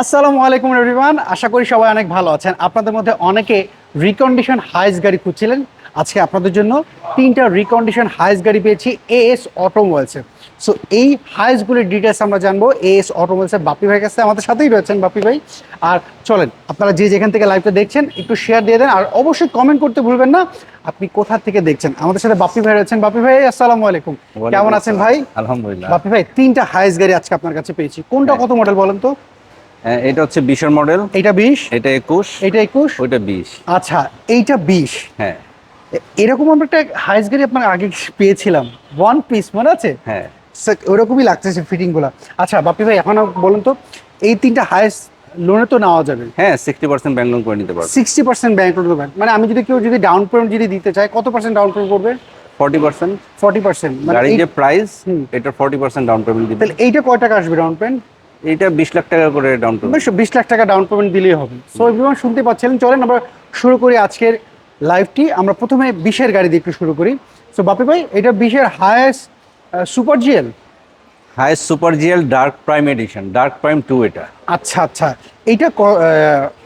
আসসালামু আলাইকুম এভরিওয়ান আশা করি সবাই অনেক ভালো আছেন। আপনাদের মধ্যে অনেকে রিকন্ডিশন হাইস গাড়ি খুঁজছিলেন। আজকে আপনাদের জন্য তিনটা রিকন্ডিশন হাইস গাড়ি পেয়েছি এ এএস অটোমোবাইলসে সো এই হাইসগুলির ডিটেলস আমরা জানব। এএস অটোমোবাইলসের বাপি ভাই কাছে আমাদের সাথেই রয়েছেন বাপি ভাই। আর চলেন আপনারা যে যেখান থেকে লাইভটা দেখছেন একটু শেয়ার দিয়ে দেন। আর অবশ্যই কমেন্ট করতে ভুলবেন না আপনি কোথা থেকে দেখছেন? আমাদের সাথে বাপি ভাই রয়েছেন। বাপি ভাই আসসালামু আলাইকুম। কেমন আছেন ভাই? আলহামদুলিল্লাহ। বাপি ভাই তিনটা হাইস গাড়ি আজকে আপনার কাছে পেয়েছি। কোনটা কত মডেল বলেন তো? হ্যাঁ, এটা হচ্ছে বিশের মডেল। এইটা বিশ? এটা একুশ। এইটা একুশ? ওইটা বিশ। আচ্ছা এইটা বিশ। হ্যাঁ। এরকম আমরা একটা হাইস গাড়ি আপনার আগে পেয়েছিলাম। ওয়ান পিস মনে আছে? হ্যাঁ। ওরকমই লাগতেছে ফিটিংগুলা আচ্ছা বাপি ভাই এখন বলুন তো এই তিনটা হাইস লোনে তো নেওয়া যাবে? হ্যাঁ সিক্সটি পার্সেন্ট ব্যাংক লোন করে নিতে পারবে। সিক্সটি পার্সেন্ট ব্যাংক লোন দেবেন মানে আমি যদি কেউ যদি ডাউন পেমেন্ট যদি দিতে চাই কত পার্সেন্ট ডাউন পেমেন্ট করবে? ফর্টি পার্সেন্ট ফর্টি পার্সেন্ট মানে গাড়ির যে প্রাইস। এটা ফর্টি পার্সেন্ট ডাউন পেমেন্ট দিবে। তাহলে এইটা কয় টাকা আসবে ডাউন পেমেন্ট এইটা বিশ লাখ টাকা করে ডাউন পেমেন্ট বেশ লাখ টাকা ডাউন পেমেন্ট দিলেই হবে। সো এভরিওয়ান শুনতে পাচ্ছিলেন? চলেন আমরা শুরু করি আজকের লাইভটি আমরা প্রথমে বিশের গাড়ি দিয়ে একটু শুরু করি। সো বাপি ভাই এটা বিশের highest super GL highest super GL dark prime edition dark prime two এটা। আচ্ছা আচ্ছা। এইটা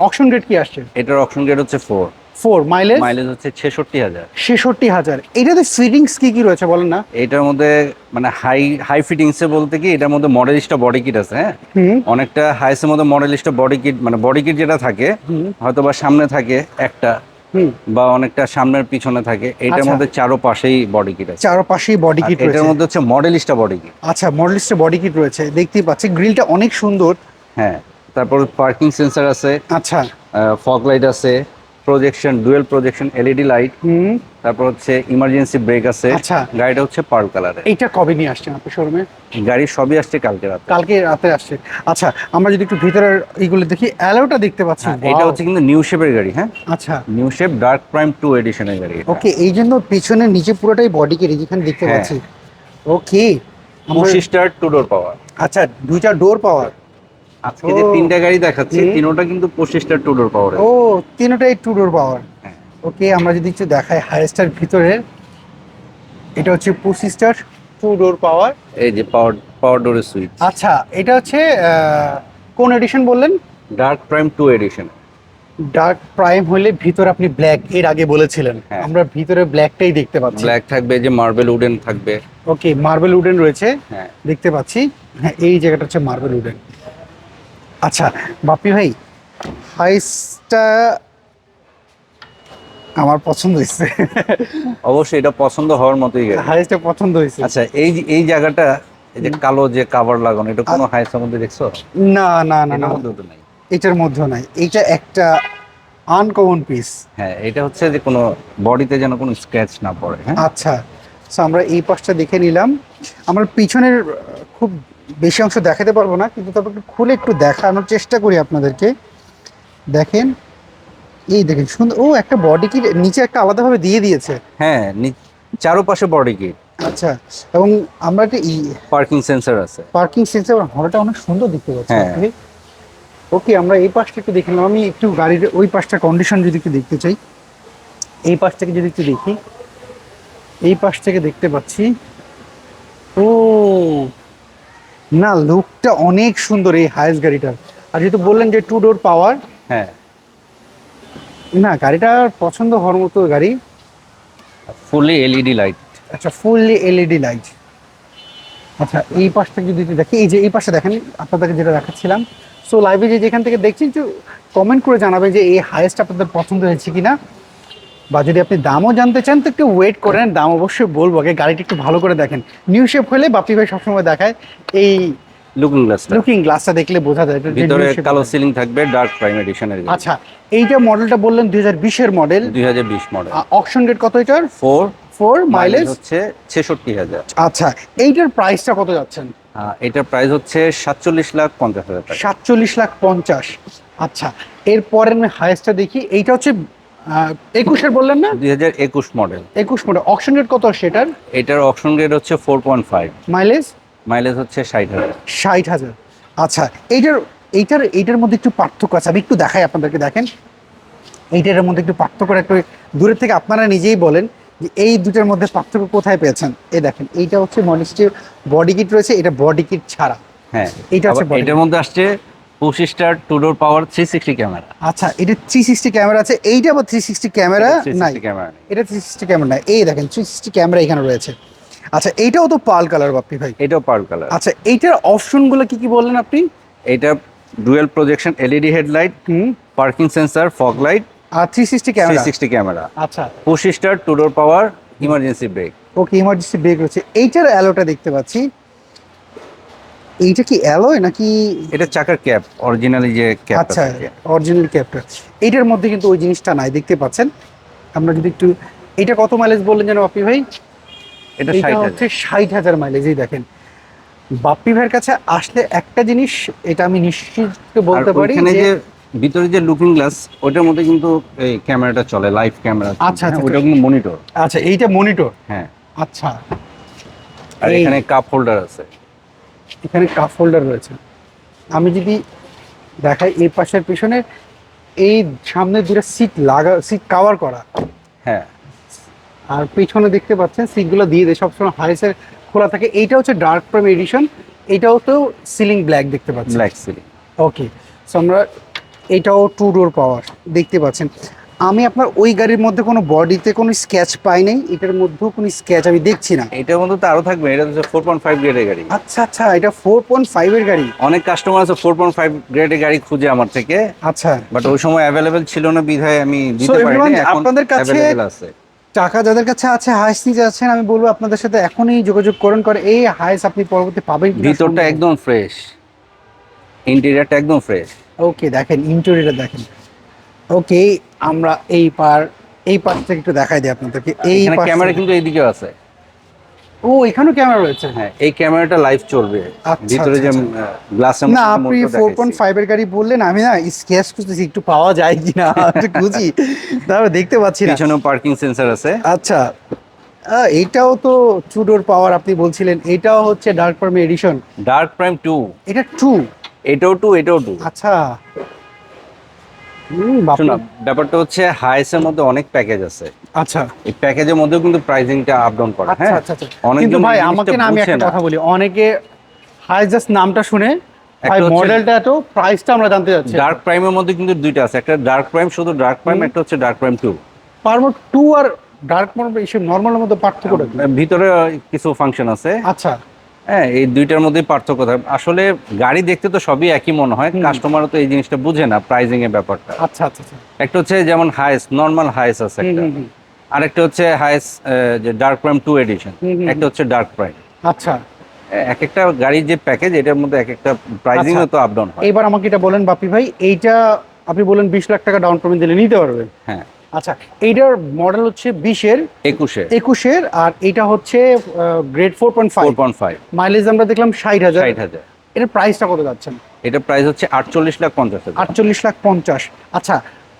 অকশন রেট কি আসছে? এটার অপশন গেট হচ্ছে ফোর ফোর মাইলেজ মাইলেজ হচ্ছে ছেষট্টি হাজার। ছেষট্টি হাজার। এটাতে ফিটিংস কি কি রয়েছে বলেন না? এটার মধ্যে মানে হাই হাই ফিটিংসে বলতে কি এটার মধ্যে মডেলিস্টা বডি কিট আছে হ্যাঁ? অনেকটা হাইসের মধ্যে মডেলিস্টা বডি কিট মানে বডি কিট যেটা থাকে হয়তো বা সামনে থাকে একটা হুম। বা অনেকটা সামনের পিছনে থাকে এটার আচ্ছা। মধ্যে চারো পাশেই বডি কিট আছে। চারপাশেই বডি কিট এটার মধ্যে হচ্ছে মডেলিস্টা বডি কিট আচ্ছা মডেলিস্টে বডি কিট রয়েছে দেখতেই পাচ্ছি। গ্রিলটা অনেক সুন্দর। হ্যাঁ তারপর পার্কিং সেন্সর আছে আচ্ছা। ফগ লাইট আছে projection dual projection LED light হুম। তারপর হচ্ছে ইমার্জেন্সি ব্রেক আছে আচ্ছা। গাড়িটা হচ্ছে পার্ল কালারের এইটা কবে নিয়ে আসছেন আপনি শোরুমে গাড়ি সবই আসছে কালকে রাতে। কালকে রাতে আসছে। আচ্ছা আমরা যদি একটু ভিতরের এইগুলো দেখি অ্যালোটা দেখতে পাচ্ছি হ্যাঁ, এটা হচ্ছে কিন্তু নিউ শেপের গাড়ি হ্যাঁ? আচ্ছা। New shape dark prime two এডিশনের গাড়ি ওকে এই জন্য পিছনে নিচে পুরোটাই বডি কিট যেখানে দেখতে হ্যাঁ। পাচ্ছি। ওকে টু ডোর পাওয়ার আচ্ছা দুইটা ডোর পাওয়ার আজকে যে। তিনটা গাড়ি দেখাচ্ছি। তিনোটা কিন্তু পঁচিশ স্টার টু ডোর পাওয়ার ও তিনটাই টু ডোর পাওয়ার হ্যাঁ। ওকে আমরা যদি একটু দেখাই হাইস্টার ভিতরে এটা হচ্ছে পঁচিশটার টু ডোর পাওয়ার এই যে পাওয়ার পাওয়ার ডোরের সুইচ আচ্ছা এটা হচ্ছে কোন এডিশন বললেন? Dark prime two edition dark prime হলে ভিতরে আপনি ব্ল্যাক এর আগে বলেছিলেন। হ্যাঁ। আমরা ভিতরে ব্ল্যাকটাই দেখতে পাচ্ছি। ব্ল্যাক থাকবে যে মার্বেল উডেন থাকবে। ওকে মার্বেল উডেন রয়েছে। হ্যাঁ। দেখতে পাচ্ছি। হ্যাঁ এই জায়গাটা হচ্ছে মার্বেল উডেন আচ্ছা বাপি ভাই হাইসটা আমার পছন্দ হয়েছে। অবশ্যই এটা পছন্দ হওয়ার মতোই হাইসটা পছন্দ হয়েছে। আচ্ছা এই যে- এই জায়গাটা এই যে কালো যে কাভার লাগানো এটা কোনো হাইসের মধ্যে দেখছ? না না না না। মধ্যে তো নাই। এটার মধ্যে নাই। এটা একটা আনকমন পিস হ্যাঁ এটা হচ্ছে যে কোনো বডিতে যেন কোনো স্ক্র্যাচ না পড়ে হ্যাঁ? আচ্ছা সো আমরা এই পাশটা দেখে নিলাম। আমার পিছনের খুব বেশি অংশ দেখাতে পারব না কিন্তু তারপর একটু খুলে একটু দেখানোর চেষ্টা করি আপনাদেরকে। দেখেন এই দেখেন সুন্দর ও একটা বডি কি নিচে একটা আলাদাভাবে দিয়ে দিয়েছে। হ্যাঁ চারোপাশে বডি কিট আচ্ছা এবং আমরা একটা পার্কিং সেন্সর আছে। পার্কিং সেন্সার হলটা অনেক সুন্দর দেখতে পাচ্ছি হ্যাঁ। ওকে আমরা এই পাশটা একটু দেখে নিলাম। আমি একটু গাড়ির ওই পাশটা কন্ডিশন যদি একটু দেখতে চাই। এই পাশ থেকে যদি একটু দেখি এই পাশ থেকে দেখতে পাচ্ছি। ও না লুকটা অনেক সুন্দর এই হায়েস্ট গাড়িটার। আর যেহেতু বললেন যে টু ডোর পাওয়ার হ্যাঁ। না গাড়িটা পছন্দ হওয়ার মতো গাড়ি। ফুলি এলইডি লাইট আচ্ছা ফুললি এলইডি লাইট আচ্ছা এই পাশটা যদি দেখি এই যে এই পাশে দেখেন আপনাদেরকে যেটা দেখাচ্ছিলাম। সো লাইভে যে যেখান থেকে দেখছেন একটু কমেন্ট করে জানাবেন যে এই হায়েস্ট আপনাদের পছন্দ হয়েছে কিনা। বা যদি আপনি দামও জানতে চান তো একটু ওয়েট করেন দাম অবশ্যই বলব। আগে গাড়িটা একটু ভালো করে দেখেন। নিউ শেপ হলে বাপি ভাই সবসময় দেখায় এই লুকিং গ্লাসটা লুকিং গ্লাসটা দেখলে বোঝা যায় ভিতরে কালো সিলিং থাকবে ডার্ক প্রাইম এডিশনের আচ্ছা এইটা মডেলটা বললেন দুই হাজার বিশের মডেল দুই হাজার বিশ মডেল অপশন রেট কত এটার? ফোর ফোর মাইলেজ মাইলেজ হচ্ছে ছেষট্টি হাজার। আচ্ছা এইটার প্রাইসটা কত যাচ্ছেন? এটার প্রাইস হচ্ছে সাতচল্লিশ লাখ পঞ্চাশ হাজার টাকা। সাতচল্লিশ লাখ পঞ্চাশ। আচ্ছা এরপরে আমি হায়েস্টটা দেখি এইটা হচ্ছে একুশের বললেন না? দুই হাজার একুশ মডেল একুশ মডেল অপশন রেট কত সেটার এটার? অপশন গ্রেড হচ্ছে four point five mileage mileage হচ্ছে ষাট হাজার। ষাট হাজার। আচ্ছা এইটার এইটার এইটার মধ্যে একটু পার্থক্য আছে। আমি একটু দেখাই আপনাদেরকে দেখেন। এইটার মধ্যে একটু পার্থক্য একটু দূরের থেকে আপনারা নিজেই বলেন যে এই দুটার মধ্যে পার্থক্য কোথায় পেয়েছেন। এই দেখেন এইটা হচ্ছে মনিস্টের বডি কিট রয়েছে এটা বডি কিট ছাড়া। হ্যাঁ। এইটা হচ্ছে এটার মধ্যে আসছে push start two door power three sixty camera আচ্ছা এটা থ্রি সিক্সটি ক্যামেরা আছে। এইটা আবার থ্রি সিক্সটি ক্যামেরা নাই। ক্যামেরা এটা থ্রি সিক্সটি ক্যামেরা নাই। এই দেখেন থ্রি সিক্সটি ক্যামেরা এখানে রয়েছে। আচ্ছা এইটাও তো পাল কালার বাপ্পি ভাই। এটাও পার্ল কালার আচ্ছা এইটার অপশনগুলো কি কি বললেন আপনি? এটা dual projection LED headlight parking sensor fog light আর three sixty camera sixty camera আচ্ছা। Push start two door power emergency brake okay emergency brake রয়েছে। এইটার অ্যালোটা দেখতে পাচ্ছি। এইটা কি অ্যালোয় নাকি? এটা চাকার ক্যাপ অরিজিনালি যে ক্যাপ আচ্ছা অরিজিনাল ক্যাপটা। এইটার মধ্যে কিন্তু ওই জিনিসটা নাই দেখতে পাচ্ছেন? আমরা যদি একটু এটা কত মাইলেজ বললেন যেন বাপ্পি ভাই? এটা এটা হচ্ছে ষাট হাজার মাইলেজই দেখেন। বাপ্পি ভাইয়ের কাছে আসলে একটা জিনিস এটা আমি নিশ্চিত বলতে পারি যে যে ভিতরে যে লুকিং গ্লাস ওটার মধ্যে কিন্তু এই ক্যামেরাটা চলে লাইভ ক্যামেরা আচ্ছা, আচ্ছা, ওটা কিন্তু মনিটর আচ্ছা এইটা মনিটর হ্যাঁ। আচ্ছা। আর এখানে কাপ হোল্ডার আছে। এখানে কাপ হোল্ডার রয়েছে। আমি যদি দেখাই এই পাশের পিছনে এই সামনে দুটো সিট লাগা সিট কাভার করা। হ্যাঁ। আর পিছনে দেখতে পাচ্ছেন সিটগুলো দিয়ে দেয়। সবসময় হাইসের খোলা থাকে। এইটা হচ্ছে ডার্ক প্রাইম এডিশন এটাও তো সিলিং ব্ল্যাক দেখতে পাচ্ছেন। ব্ল্যাক সিলিং ওকে সো আমরা এটাও টু ডোর পাওয়ার দেখতে পাচ্ছেন। আমি আপনার ওই গাড়ির মধ্যে কোনো বডিতে কোনো স্কেচ পাই নাই এটার মধ্যেও কোনো স্কেচ আমি দেখছি না। এটার মধ্যে তো আরও থাকবে এটা হচ্ছে ফোর পয়েন্ট ফাইভ গ্রেডের গাড়ি। আচ্ছা আচ্ছা এটা ফোর পয়েন্ট ফাইভের গাড়ি? অনেক কাস্টমার আছে ফোর পয়েন্ট ফাইভ গ্রেডের গাড়ি খুঁজে আমার থেকে। আচ্ছা। বাট ওই সময় অ্যাভেলেবেল ছিল না বিধায় আমি দিতে পারিনি এখন আপনাদের কাছে- আছে। টাকা যাদের কাছে আছে হাইস নিতে যাচ্ছেন আমি বলব আপনাদের সাথে এখনই যোগাযোগ করুন করে এই হাইস আপনি পরবর্তী পাবেন ভিতরটা একদম ফ্রেশ ইন্টেরিয়রটা একদম ফ্রেশ ওকে দেখেন ইন্টেরিয়রটা দেখেন। ওকে আমরা এই পার এই পার থেকে একটু দেখাই দিই আপনাদেরকে। এই ক্যামেরা কিন্তু এইদিকেও আছে। ও এখানেও ক্যামেরা রয়েছে। হ্যাঁ এই ক্যামেরাটা লাইভ চলবে। আচ্ছা, ভিতরে যে আচ্ছা, গ্লাসের না আপনি ফোর পয়েন্ট ফাইভের গাড়ি বললেন আমি না স্কেচ খুঁজতেছি একটু পাওয়া যায় কিনা একটু খুঁজি। তারপরে দেখতে পাচ্ছি না। পিছনেও পার্কিং সেন্সর আছে। আচ্ছা। আহ, এইটাও তো চুডোর পাওয়ার আপনি বলছিলেন এটাও হচ্ছে dark firm edition dark prime two এটা টু এটাও টু এটাও টু আচ্ছা। ব্যাপারটা হচ্ছে মধ্যে অনেক প্যাকেজ আছে। আচ্ছা। এই প্যাকেজের কিন্তু প্রাইসিংটা আপ ডাউন করে আচ্ছা হ্যাঁ? আচ্ছা আচ্ছা। কিন্তু ভাই আমাকে না আমি একটা কথা বলি অনেকে জাস্ট নামটা শুনে মডেলটা এত প্রাইসটা আমরা জানতে চাচ্ছি। ডার্ক প্রাইমের মধ্যে কিন্তু দুইটা আছে একটা ডার্ক প্রাইম শুধু ডার্ক প্রাইম একটা হচ্ছে dark prime two power mode two আর ডার্ক মোড এসব নর্মালের মধ্যে পার্থক্যটা কি? ভিতরে কিছু ফাংশন আছে। আচ্ছা। হ্যাঁ এই দুইটার মধ্যেই পার্থক্য থাকে। আসলে গাড়ি দেখতে তো সবই একই মনে হয় কাস্টমারও তো এই জিনিসটা বুঝে না প্রাইজিং এর ব্যাপারটা। আচ্ছা আচ্ছা আচ্ছা। একটা হচ্ছে যেমন হাইস নর্মাল হাইস আছে একটা। আরেকটা হচ্ছে হাইস যে ডার্ক প্রাইম টু এডিশন একটা হচ্ছে ডার্ক প্রাইম আচ্ছা। এক একটা গাড়ির যে প্যাকেজ এটার মধ্যে এক একটা প্রাইজিং। তো আপ ডাউন হয়। এবার আমাকে এটা বলেন বাপি ভাই এইটা আপনি বলেন বিশ লাখ টাকা ডাউন পেমেন্ট দিলে নিতে পারবে হ্যাঁ। আচ্ছা এইটার মডেল হচ্ছে বিশের একুশে একুশের আর এটা হচ্ছে grade four point five point five mileage আমরা দেখলাম ষাট হাজার। ষাট হাজার। এটার প্রাইসটা কত যাচ্ছেন এটা প্রাইস হচ্ছে আটচল্লিশ লাখ পঞ্চাশ আটচল্লিশ লাখ পঞ্চাশ। আচ্ছা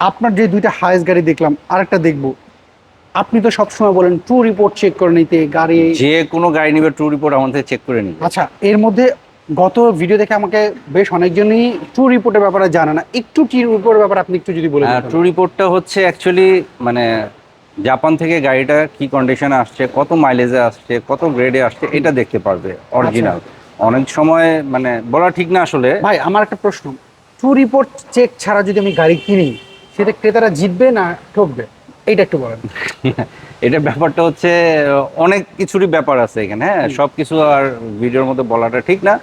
আপনার যে দুইটা হাইস গাড়ি দেখলাম আরেকটা দেখব। আপনি তো সবসময় বলেন ট্রু রিপোর্ট চেক করে নিতে গাড়ি যে কোনো গাড়ি নিবে ট্রু রিপোর্ট আমাদের চেক করে নিবে। আচ্ছা এর মধ্যে গত ভিডিও দেখে আমাকে বেশ অনেকজনই ট্রু রিপোর্টের ব্যাপারে জানে না। একটু ট্রু রিপোর্টের ব্যাপারে আপনি একটু যদি বলেন ট্রু রিপোর্টটা হচ্ছে অ্যাকচুয়ালি মানে জাপান থেকে গাড়িটা কি কন্ডিশনে আসছে কত মাইলেজে আসছে কত গ্রেডে আসছে এটা দেখতে পারবে অরিজিনাল অনেক সময় মানে বলা ঠিক না আসলে। ভাই আমার একটা প্রশ্ন। ট্রু রিপোর্ট চেক ছাড়া যদি আমি গাড়ি কিনি সেটা ক্রেতারা জিতবে না ঠকবে? এইটা একটু বলেন। এটা ব্যাপারটা হচ্ছে অনেক কিছুরই ব্যাপার আছে এখানে হ্যাঁ? সব কিছু আর ভিডিওর মধ্যে বলাটা ঠিক না।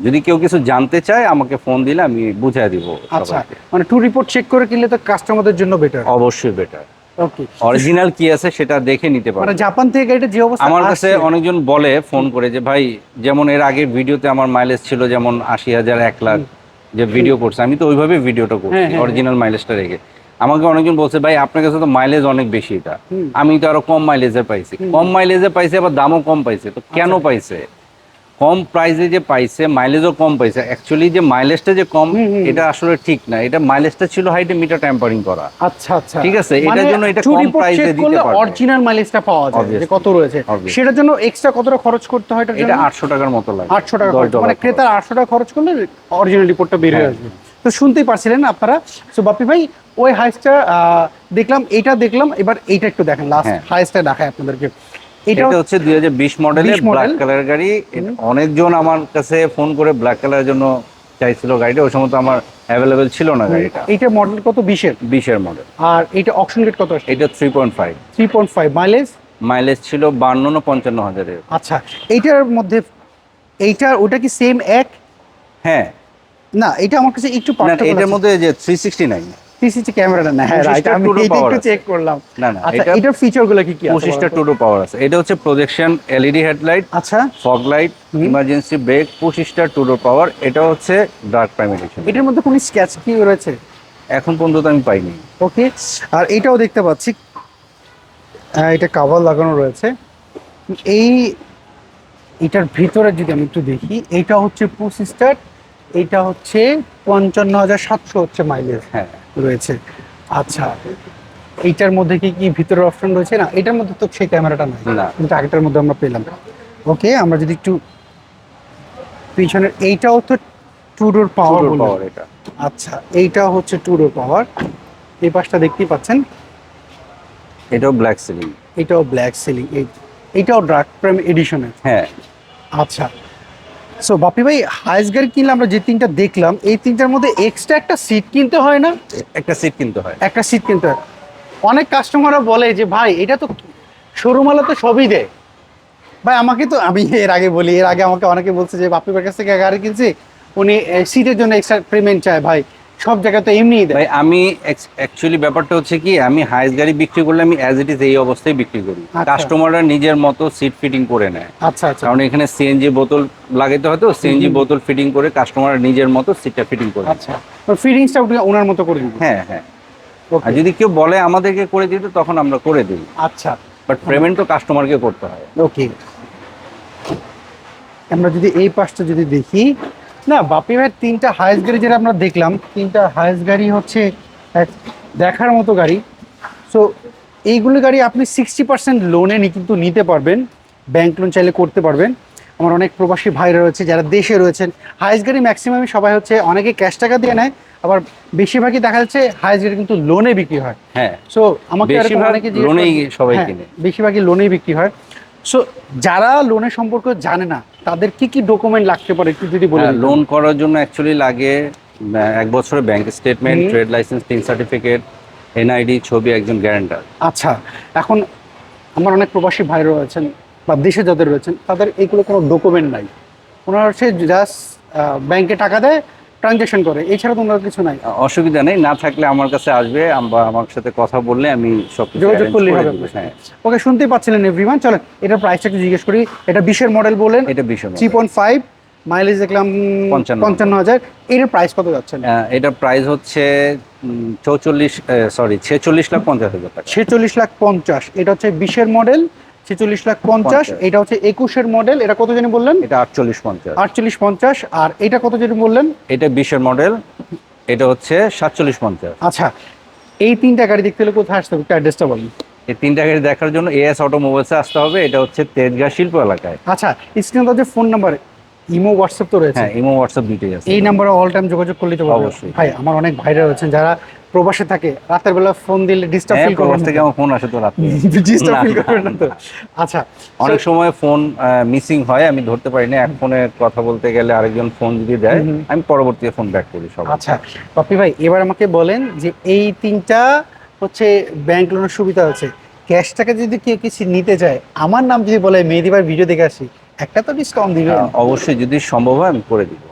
যদি কেউ কিছু জানতে চায় আমাকে ফোন দিলে আমি বুঝাই দিব আচ্ছা মানে ট্রু রিপোর্ট চেক করে কিনলে তো কাস্টমারদের জন্য বেটার অবশ্যই বেটার ওকে অরিজিনাল কি আছে সেটা দেখে নিতে মানে জাপান থেকে গাড়িটা যে অবস্থা আমার কাছে অনেকজন বলে ফোন করে যে ভাই যেমন এর আগের ভিডিওতে আমার মাইলেজ ছিল যেমন আশি হাজার এক লাখ যে ভিডিও করছে আমি তো ওইভাবে ভিডিওটা হ্যাঁ, করছি হ্যাঁ, অরিজিনাল মাইলেজটা রেখে। আমাকে অনেকজন বলছে ভাই আপনার কাছে তো মাইলেজ অনেক বেশি এটা। আমি তো আরও কম মাইলেজে পাইছি। কম মাইলেজে পাইছে আবার দামও কম পাইছে। তো কেন আচ্ছা। পাইছে? কম প্রাইসে যে পাইছে মাইলেজও কম পাইছে অ্যাকচুয়ালি যে মাইলেজটা যে কম। এটা আসলে ঠিক না। এটা মাইলেজটা ছিল হাইটে মিটার ট্যাম্পারিং করা। আচ্ছা আচ্ছা। ঠিক আছে, এটার জন্য এটা কম চেক দিতে পারবে। অরিজিনাল মাইলেজটা পাওয়া যায় যে কত রয়েছে। সেটার জন্য এক্সট্রা কতটা খরচ করতে হয় এটা জন্য? আটশো টাকার মতো লাগে। আটশো টাকা 10 মানে ক্রেতার আটশো টাকা খরচ করলে অরিজিনাল রিপোর্টটা বের হয়ে হ্যাঁ। আসবে। তো শুনতেই পারছিলেন আপনারা? সো বাপি ভাই ওই হাইসটা দেখলাম এটা দেখলাম এবার এইটা একটু দেখেন। লাস্ট হ্যাঁ। হাইসটা দেখায় আপনাদেরকে। এটা এটা হচ্ছে দুই হাজার বিশ মডেলের ব্ল্যাক কালার গাড়ি। অনেকজন আমার কাছে ফোন করে ব্ল্যাক কালারের জন্য চাইছিল গাড়িটা। ওই সময় তো আমার অ্যাভেলেবেল ছিল না গাড়িটা। এইটা মডেল কত? বিশের? বিশের মডেল আর এইটা অপশন রেট কত এটা three point five three point five mileage mileage ছিল বান্ন না পঞ্চান্ন হাজারের। আচ্ছা এইটার মধ্যে এইটার ওটা কি সেম এক? হ্যাঁ। না এটা আমার কাছে একটু এটার মধ্যে যে থ্রি সিক্সটি নাইন সিসিটি ক্যামেরাটা না হ্যাঁ রাইট আমি এটা একটু চেক করলাম। না না আচ্ছা এটার ফিচারগুলো কি কি আছে পঁচিশটা বলো টুডো পাওয়ার আছে। এটা হচ্ছে প্রজেকশন এলইডি হেডলাইট আচ্ছা। ফগ লাইট ইমার্জেন্সি ব্রেক পঁচিশটা টুডো পাওয়ার এটা হচ্ছে ডার্ক প্রাইম এডিশন এটার মধ্যে কোনো স্ক্যাচ কি রয়েছে? এখন পর্যন্ত আমি পাইনি। ওকে আর এইটাও দেখতে পাচ্ছি। আহ, এটা কাভার লাগানো রয়েছে। এই এটার ভিতরে যদি আমি একটু দেখি এটা হচ্ছে পঁচিশটার এইটা হচ্ছে পঞ্চান্ন হাজার সাতশো হচ্ছে মাইলেজ হ্যাঁ। রয়েছে। আচ্ছা এইটার মধ্যে কি কি ভিতরের অপশন রয়েছে? না এটার মধ্যে তো সেই ক্যামেরাটা নাই। না। কিন্তু আগেটার মধ্যে আমরা পেলাম। ওকে আমরা যদি একটু পিছনের এইটাও তো টু ডোর পাওয়ার পাওয়ার এটা। আচ্ছা এইটা হচ্ছে টু ডোর পাওয়ার এই পাশটা দেখতেই পাচ্ছেন। এটাও ব্ল্যাক সিলিং এটাও ব্ল্যাক সিলিং এই এইটাও ডার্ক প্রাইম এডিশনের হ্যাঁ। আচ্ছা সো বাপি ভাই হাইসগার কিনলে আমরা যে তিনটা দেখলাম এই তিনটার মধ্যে এক্সট্রা একটা সিট কিনতে হয় না? একটা সিট কিনতে হয়। একটা সিট কিনতে হয়। অনেক কাস্টমাররা বলে যে ভাই এটা তো শোরুমালা তো সবই দেয়। ভাই আমাকে তো আমি এর আগে বলি এর আগে আমাকে অনেকে বলছে যে বাপি ভাইয়ের কাছ থেকে গাড়ি কিনছি উনি সিটের জন্য এক্সট্রা পেমেন্ট চায় ভাই। সব জায়গায় তো এমনিই দেয়। ভাই আমি অ্যাকচুয়ালি ব্যাপারটা হচ্ছে কি আমি হাইস গাড়ি বিক্রি করলে আমি অ্যাজ ইট ইজ এই অবস্থায় বিক্রি করি। আচ্ছা। কাস্টমাররা নিজের মতো সিট ফিটিং করে নেয়। আচ্ছা আচ্ছা। কারণ এখানে সিএনজি বোতল লাগাইতে হয় তো সিএনজি বোতল ফিটিং করে কাস্টমার নিজের মতো সিটটা ফিটিং করে আচ্ছা। ফিটিংসটা ওনার মতো করে দিন হ্যাঁ হ্যাঁ। আর যদি কেউ বলে আমাদেরকে করে দিতে তখন আমরা করে দিই। আচ্ছা। বাট পেমেন্ট তো কাস্টমারকে করতে হয়। ওকে আমরা যদি এই পাশটা যদি দেখি না বাপি ভাইয়ের তিনটা হায়েস্ট গাড়ি যেটা আমরা দেখলাম তিনটা হায়েস্ট গাড়ি হচ্ছে এক দেখার মতো গাড়ি। সো এইগুলো গাড়ি আপনি সিক্সটি পার্সেন্ট লোনে কিন্তু নিতে পারবেন ব্যাংক লোন চাইলে করতে পারবেন। আমার অনেক প্রবাসী ভাইরা রয়েছে যারা দেশে রয়েছেন। হায়েস্ট গাড়ি ম্যাক্সিমামই সবাই হচ্ছে অনেকে ক্যাশ টাকা দিয়ে নেয় আবার বেশিরভাগই দেখা যাচ্ছে হায়েস্ট গাড়ি কিন্তু লোনে বিক্রি হয়। হ্যাঁ সো আমাকে লোনেই সবাই হ্যাঁ, কিনে। বেশিরভাগই লোনেই বিক্রি হয়। সো যারা লোনের সম্পর্কে জানে না তাদের কি কি ডকুমেন্ট লাগতে পারে? একটু যদি বলে দিতেন। লোন হ্যাঁ, করার জন্য অ্যাকচুয়ালি লাগে এক বছরের ব্যাংক স্টেটমেন্ট ট্রেড লাইসেন্স তিন সার্টিফিকেট এনআইডি ছবি একজন গ্যারান্টার আচ্ছা এখন আমার অনেক প্রবাসী ভাই রয়েছেন বা দেশে যাদের রয়েছেন তাদের এইগুলো কোনো ডকুমেন্ট নাই। ওনারা হচ্ছে জাস্ট ব্যাংকে টাকা দেয় ট্রানজ্যাকশন করে এছাড়া তো ওনার কিছু নাই। অসুবিধা নেই না থাকলে আমার কাছে আসবে আম- আমার সাথে কথা বললে আমি সব যোগাযোগ করলে হবে। হ্যাঁ। ওকে শুনতে পাচ্ছিলেন এভরিওয়ান চলেন এটার প্রাইসটা একটু জিজ্ঞেস করি। এটা বিশের মডেল বলেন এটা বিষয় থ্রি পয়েন্ট ফাইভ মাইলেজ দেখলাম পঞ্চান্ন। হাজার। এটার প্রাইস কত যাচ্ছেন এটার প্রাইস হচ্ছে চৌচল্লিশ সরি ছেচল্লিশ লাখ পঞ্চাশ হাজার টাকা। ছেচল্লিশ লাখ পঞ্চাশ এটা হচ্ছে বিশের মডেল ছেচল্লিশ লাখ পঞ্চাশ। এটা হচ্ছে একুশের মডেল। এটা কত জানি বললেন? এটা আটচল্লিশ পঞ্চাশ। আটচল্লিশ পঞ্চাশ। আর এটা কত জানি বললেন? এটা বিশের মডেল। এটা হচ্ছে সাতচল্লিশ পঞ্চাশ। আচ্ছা এই তিনটা গাড়ি দেখতে হলে কোথায় আসতে হবে? একটু অ্যাড্রেসটা বলুন। এই তিনটা গাড়ি দেখার জন্য এএস অটোমোবাইলসে আসতে হবে। এটা হচ্ছে তেজগাঁ শিল্প এলাকায়। আচ্ছা স্ক্রিনে যে ফোন নাম্বার ইমো হোয়াটসঅ্যাপ তো রয়েছে। হ্যাঁ ইমো হোয়াটসঅ্যাপ দুইটাই আছে। এই নাম্বারে অল টাইম যোগাযোগ করলে তো। অবশ্যই। ভাই আমার অনেক ভাইরা রয়েছেন যারা প্রবাসে থাকে রাতের বেলা ফোন দিলে ডিস্টার্ব ফিল করবেন প্রবাস থেকে আমার ফোন আসে তো রাত্রে ডিস্টার্ব ফিল না, না তো। আচ্ছা অনেক সময় ফোন মিসিং হয় আমি ধরতে পারি না এক ফোনে কথা বলতে গেলে আরেকজন ফোন যদি দেয়। আমি পরবর্তীতে ফোন ব্যাক করি সব আচ্ছা পপি ভাই এবার আমাকে বলেন যে এই তিনটা হচ্ছে ব্যাংক লোনের সুবিধা আছে। ক্যাশটাকে যদি কেউ কিছু নিতে চায় আমার নাম যদি বলে ভাই ভিডিও দেখে আসি। একটা তো ডিসকাউন্ট দিবেন। অবশ্যই যদি সম্ভব হয় আমি করে দিব।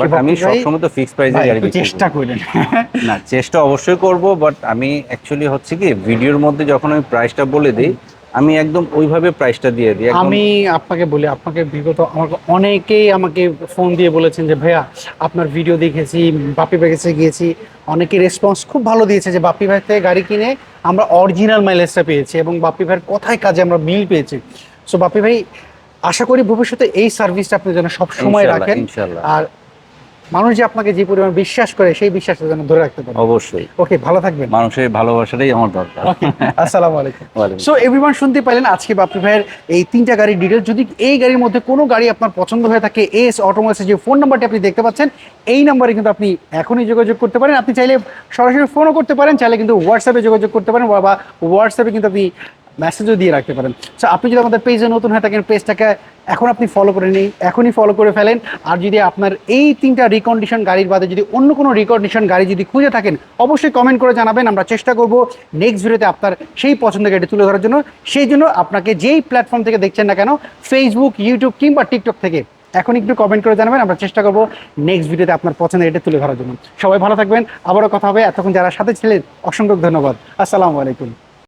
বাট আমি সবসময় তো ফিক্স প্রাইসে গাড়ি চেষ্টা করি করেন। না চেষ্টা অবশ্যই করব বাট আমি অ্যাকচুয়ালি হচ্ছে কি ভিডিওর মধ্যে যখন আমি প্রাইসটা বলে দিই আমি একদম ওইভাবে প্রাইসটা দিয়ে দিই। আমি আপনাকে বলি আপনাকে বিগত আমাকে অনেকেই আমাকে ফোন দিয়ে বলেছেন যে ভাইয়া আপনার ভিডিও দেখেছি বাপি ভাই কাছে গিয়েছি। অনেকে রেসপন্স খুব ভালো দিয়েছে যে বাপি ভাই থেকে গাড়ি কিনে আমরা অরিজিনাল মাইলেজটা পেয়েছি এবং বাপি ভাইয়ের কথায় কাজে আমরা মিল পেয়েছি। সো বাপি ভাই আশা করি ভবিষ্যতে এই সার্ভিসটা আপনি যেন সব সময় রাখেন। আর মানুষ যে আপনাকে যে পরিমাণ বিশ্বাস করে সেই বিশ্বাসটা যেন ধরে রাখতে পারে। অবশ্যই। ওকে ভালো থাকবেন। মানুষের ভালোবাসাটাই আমার দরকার। আসসালামু আলাইকুম। সো এভরিওয়ান শুনতে পাইলেন আজকে বাপি ভাইয়ের এই তিনটা গাড়ির ডিটেলস যদি এই গাড়ির মধ্যে কোনো গাড়ি আপনার পছন্দ হয়ে থাকে এস অটোমোবাইলসের যে ফোন নাম্বারটি আপনি দেখতে পাচ্ছেন এই নাম্বারে কিন্তু আপনি এখনই যোগাযোগ করতে পারেন। আপনি চাইলে সরাসরি ফোনও করতে পারেন চাইলে কিন্তু হোয়াটসঅ্যাপে যোগাযোগ করতে পারেন বা হোয়াটসঅ্যাপে কিন্তু আপনি মেসেজও দিয়ে রাখতে পারেন। সো আপনি যদি আমাদের পেজে নতুন হয়ে থাকেন পেজটাকে এখন আপনি ফলো করে নিন, এখনই ফলো করে ফেলেন। আর যদি আপনার এই তিনটা রিকন্ডিশন গাড়ির বাদে যদি অন্য কোনো রিকন্ডিশন গাড়ি যদি খুঁজে থাকেন, অবশ্যই কমেন্ট করে জানাবেন। আমরা চেষ্টা করব নেক্সট ভিডিওতে আপনার সেই পছন্দের গাড়ি তুলে ধরার জন্য। সেই জন্য আপনাকে যেই প্ল্যাটফর্ম থেকে দেখছেন না কেন ফেসবুক ইউটিউব কিংবা টিকটক থেকে, এখন একটু কমেন্ট করে জানাবেন। আমরা চেষ্টা করব নেক্সট ভিডিওতে আপনার পছন্দের এটা তুলে ধরার জন্য। সবাই ভালো থাকবেন। আবারও কথা হবে। এতক্ষণ যারা সাথে ছিলেন, অসংখ্য ধন্যবাদ। আসসালামু আলাইকুম।